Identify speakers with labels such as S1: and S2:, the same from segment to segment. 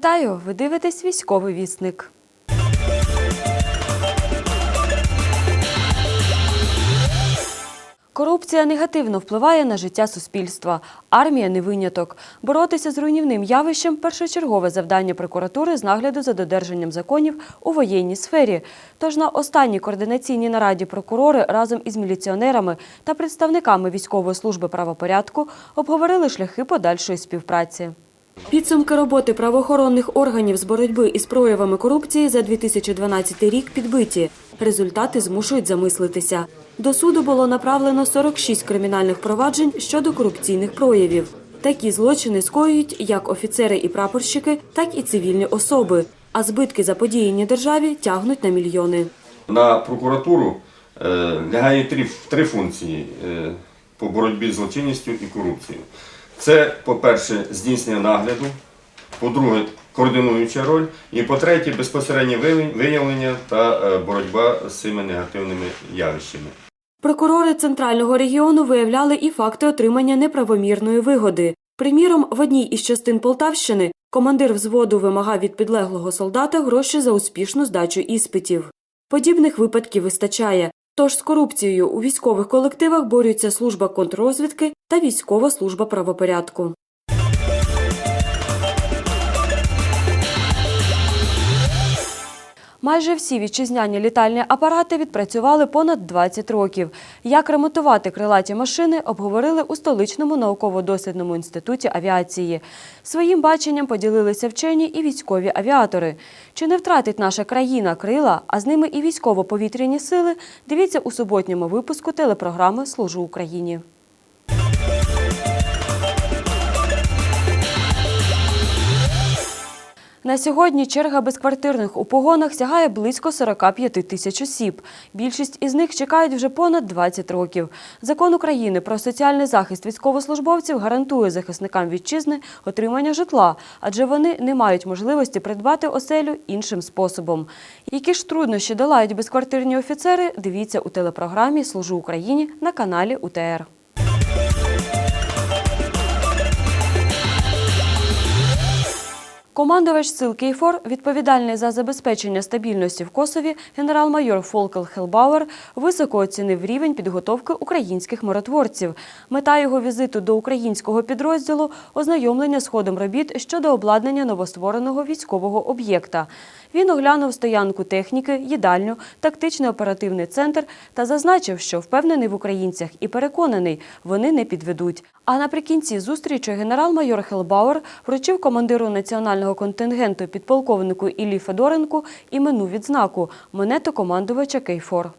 S1: Вітаю! Ви дивитесь військовий вісник. Корупція негативно впливає на життя суспільства. Армія не виняток. Боротися з руйнівним явищем першочергове завдання прокуратури з нагляду за додержанням законів у воєнній сфері. Тож на останній координаційній нараді прокурори разом із міліціонерами та представниками військової служби правопорядку обговорили шляхи подальшої співпраці. Підсумки роботи правоохоронних органів з боротьби із проявами корупції за 2012 рік підбиті. Результати змушують замислитися. До суду було направлено 46 кримінальних проваджень щодо корупційних проявів. Такі злочини скоюють як офіцери і прапорщики, так і цивільні особи. А збитки заподіяні державі тягнуть на мільйони.
S2: На прокуратуру е, лягає три, три функції е, по боротьбі з злочинністю і корупцією. Це, по-перше, здійснення нагляду, по-друге, координуюча роль, і по-третє, безпосереднє виявлення- та е, боротьба з цими негативними явищами.
S1: Прокурори центрального регіону виявляли і факти отримання неправомірної вигоди. Приміром, в одній із частин Полтавщини командир взводу вимагав від підлеглого солдата гроші за успішну здачу іспитів. Подібних випадків вистачає. Тож з корупцією у військових колективах борються служба контррозвідки та військова служба правопорядку. Майже всі вітчизняні літальні апарати відпрацювали понад 20 років. Як ремонтувати крилаті машини, обговорили у столичному науково-дослідному інституті авіації. Своїм баченням поділилися вчені і військові авіатори. Чи не втратить наша країна крила, а з ними і військово-повітряні сили? Дивіться у суботньому випуску телепрограми Служу Україні. На сьогодні черга безквартирних у погонах сягає близько 45 тисяч осіб. Більшість із них чекають вже понад 20 років. Закон України про соціальний захист військовослужбовців гарантує захисникам вітчизни отримання житла, адже вони не мають можливості придбати оселю іншим способом. Які ж труднощі долають безквартирні офіцери, дивіться у телепрограмі Служу Україні на каналі УТР. Командувач сил Кейфор, відповідальний за забезпечення стабільності в Косові, генерал-майор Фолкел Хелбауер високо оцінив рівень підготовки українських миротворців. Мета його візиту до українського підрозділу ознайомлення з ходом робіт щодо обладнання новоствореного військового об'єкта. Він оглянув стоянку техніки, їдальню, тактичний оперативний центр та зазначив, що впевнений в українцях і переконаний, вони не підведуть. А наприкінці зустрічі генерал-майор Хелбауер вручив командиру національного контингенту підполковнику Іллі Федоренку іменну відзнаку монету командувача Кейфор.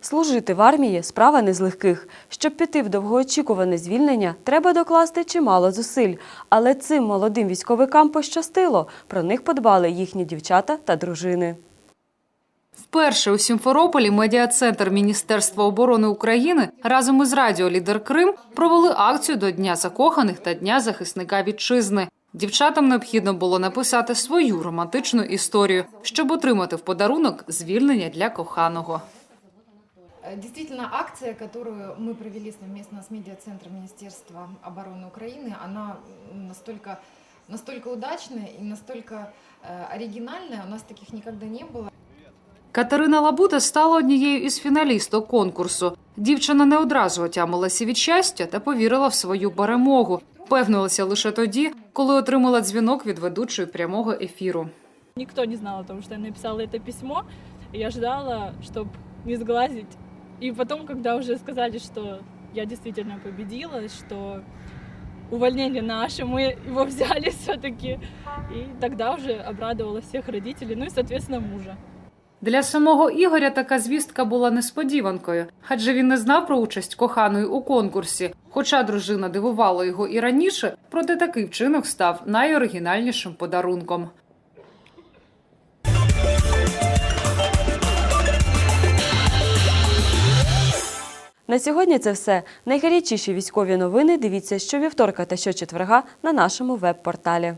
S1: Служити в армії справа не з легких. Щоб піти в довгоочікуване звільнення, треба докласти чимало зусиль. Але цим молодим військовикам пощастило. Про них подбали їхні дівчата та дружини.
S3: Вперше у Сімферополі медіа-центр Міністерства оборони України разом із радіо Лідер Крим провели акцію до Дня закоханих та Дня захисника вітчизни. Дівчатам необхідно було написати свою романтичну історію, щоб отримати в подарунок звільнення для коханого.
S4: Э, Действительно, акция, которую мы провели совместно с медиа-центром Министерства обороны Украины, она м, настолько, настолько удачная и настолько э, оригинальная, у нас таких никогда не было.
S3: Катерина Лабута стала однією із фіналісток конкурсу. Дівчина не одразу отямилася від щастя та повірила в свою перемогу. Впевнилася лише тоді, коли отримала дзвінок від ведучої прямого ефіру.
S5: Никто не знал о том, что я написала это письмо. И Я ждала, чтобы не сглазить. И потом, когда уже сказали, что я действительно победила, что увольнение наше, мы его взяли все-таки. И тогда уже обрадовала всех родителей, ну и, соответственно, мужа.
S3: Для самого Ігоря така звістка була несподіванкою, адже він не знав про участь коханої у конкурсі. Хоча дружина дивувала його і раніше, проте такий вчинок став найоригінальнішим подарунком.
S1: На сьогодні це все. Найгарячіші військові новини дивіться щовівторка та щочетверга на нашому веб-порталі.